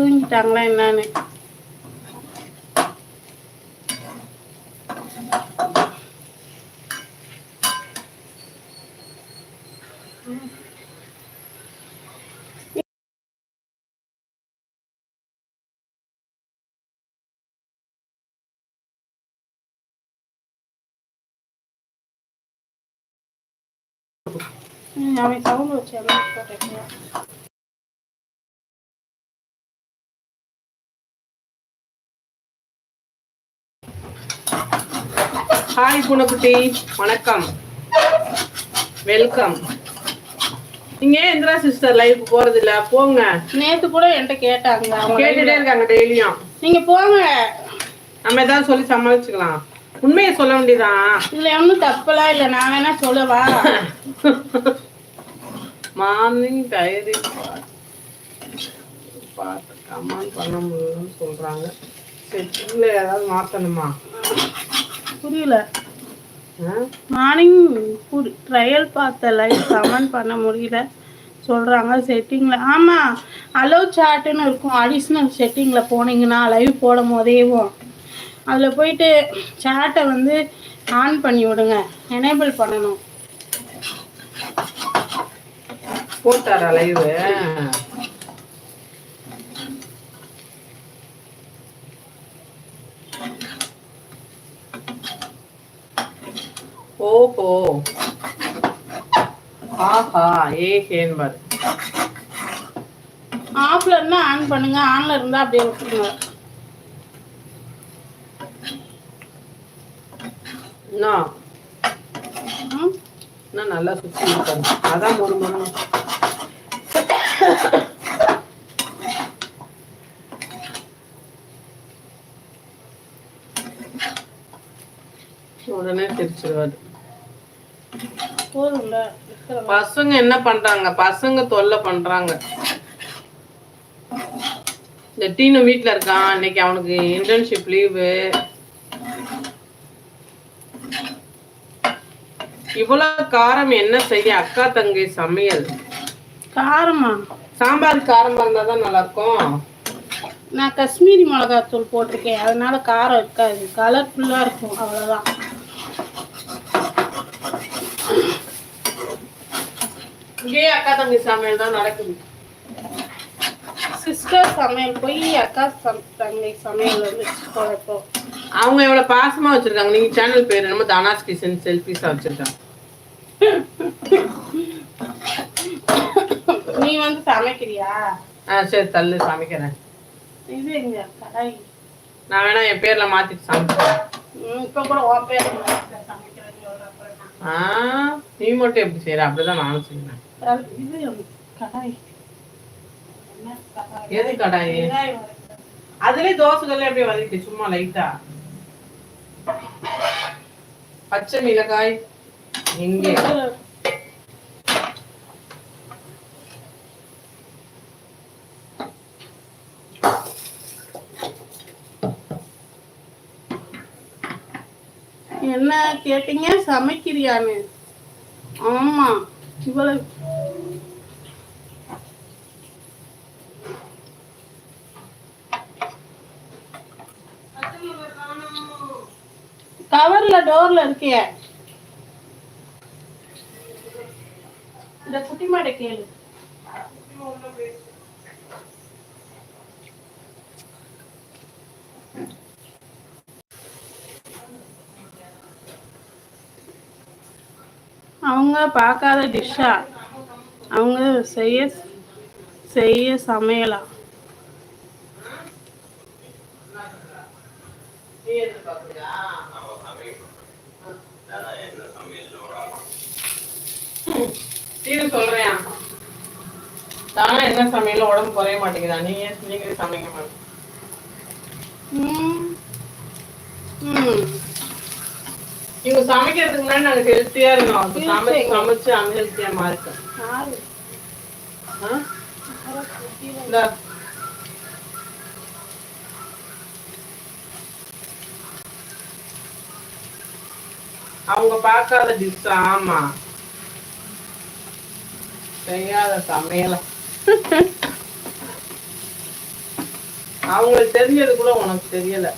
thương trăng lên nè này. আমি তাহলে হচ্ছে আমি ஹாய் புனக்குட்டி வணக்கம். வெல்கம் நீங்க இந்திரா சிஸ்டர் லைவ் போறது இல்ல போங்க. நேத்து கூட என்கிட்ட கேட்டாங்க. கேட்டுட்டே இருக்காங்க டெய்லியும். நீங்க போங்க. நம்ம ஏதாவது சொல்லி சமாளிச்சுக்கலாம். உண்மையை சொல்ல வேண்டியதான் இதுல ஒன்றும் தப்பெல்லாம் இல்லை. நான் வேணா சொல்லவா? மார்னிங் டைரி பார்த்து கமெண்ட் பண்ண முடியும்னு சொல்றாங்க. செட்டிங்ல ஏதாவது மாத்தணுமா? புரியல? மார்னிங் ட்ரையல் பார்த்த லைவ் கமெண்ட் பண்ண முடியல. சொல்கிறாங்க செட்டிங்கில் ஆமாம் அலோ சாட்டுன்னு இருக்கும். அடிஷ்னல் செட்டிங்கில் போனீங்கன்னா லைவ் போடும் போதேவும் அதில் போயிட்டு சாட்டை வந்து ஆன் பண்ணி விடுங்க. எனேபிள் பண்ணணும். போட்டாரா லைவ் ஓஹோ ஆஹா ஏ என்பது ஆஃப்ல இருந்தால் ஆன் பண்ணுங்க ஆன்ல இருந்தால் அப்படியே விட்டுருங்க? இன்னும் நல்லா சுத்தி இருக்காங்க. அதான் ஒரு மணி உடனே தெரிச்சிருவாரு. பசங்க என்ன பண்றாங்க? பசங்க தொல்லை பண்றாங்க. இந்த டீனு வீட்ல இருக்கான். இன்னைக்கு அவனுக்கு இன்டர்ன்ஷிப் லீவு இவ்வளவு காரம் என்ன செய்ய? அக்கா தங்கை சமையல். காரமா? சாம்பார் காரமா இருந்தா தான் நல்லா இருக்கும் நான் காஷ்மீரி மிளகாத்தூள் போட்டிருக்கேன். அதனால காரம் இருக்காது. கலர்ஃபுல்லாக இருக்கும். அவ்வளோதான் இங்கேயே அக்கா தங்கை சமையல் தான் நடக்குது. சிஸ்டர் சமையல் போய் அக்கா தங்கை சமையல் வந்து குழப்பம் அவங்க எவ்வளவு பாசமா வச்சிருக்காங்க. நீங்க சேனல் பேர் என்னமோ தனாஸ் கிச்சன் செல்ஃபிஸா வச்சிருக்காங்க. நீ வந்து சமைக்கிறியா? ஆ சரி தள்ளு சமைக்கிறேன். இது எங்க கடாய் நான் வேணா என் பேர்ல மாத்திட்டு சமைக்கிறேன். இப்ப கூட உன் பேர் சமைக்கிறேன்னு சொல்றேன் ஆ நீ மட்டும் எப்படி செய்யற அப்படிதான் நானும் கடாய். எது கடாயி. அதுலயே தோசைகள் எப்படி வதக்கி? சும்மா லைட்டா பச்சை மிளகாய் இங்கே என்ன கேட்டீங்க? சமைக்கிறியான்னு. ஆமா இவ்வளவு. கவர்ல டோர்ல இருக்கிய. இந்த குட்டி மாடை கேளு. அவங்க பார்க்காத டிஷ்ஷா அவங்க செய்ய செய்ய சமையலா? சொல்றேன். தானா என்ன சமையல உடம்பு குறைய மாட்டேங்குதா? நீங்க நீங்களே சமைக்க மாட்டேங்க. இவங்க சமைக்கிறதுக்கு முன்னாடி நாங்க ஹெல்த்தியா இருக்கோம் சமைச்சு சமைச்சு அன்ஹெல்த்தியா? இந்தா. அவங்க பார்க்காத டிஷ் ஆமா. செய்யாத சமையல. அவங்களுக்கு தெரிஞ்சது கூட உனக்கு தெரியல.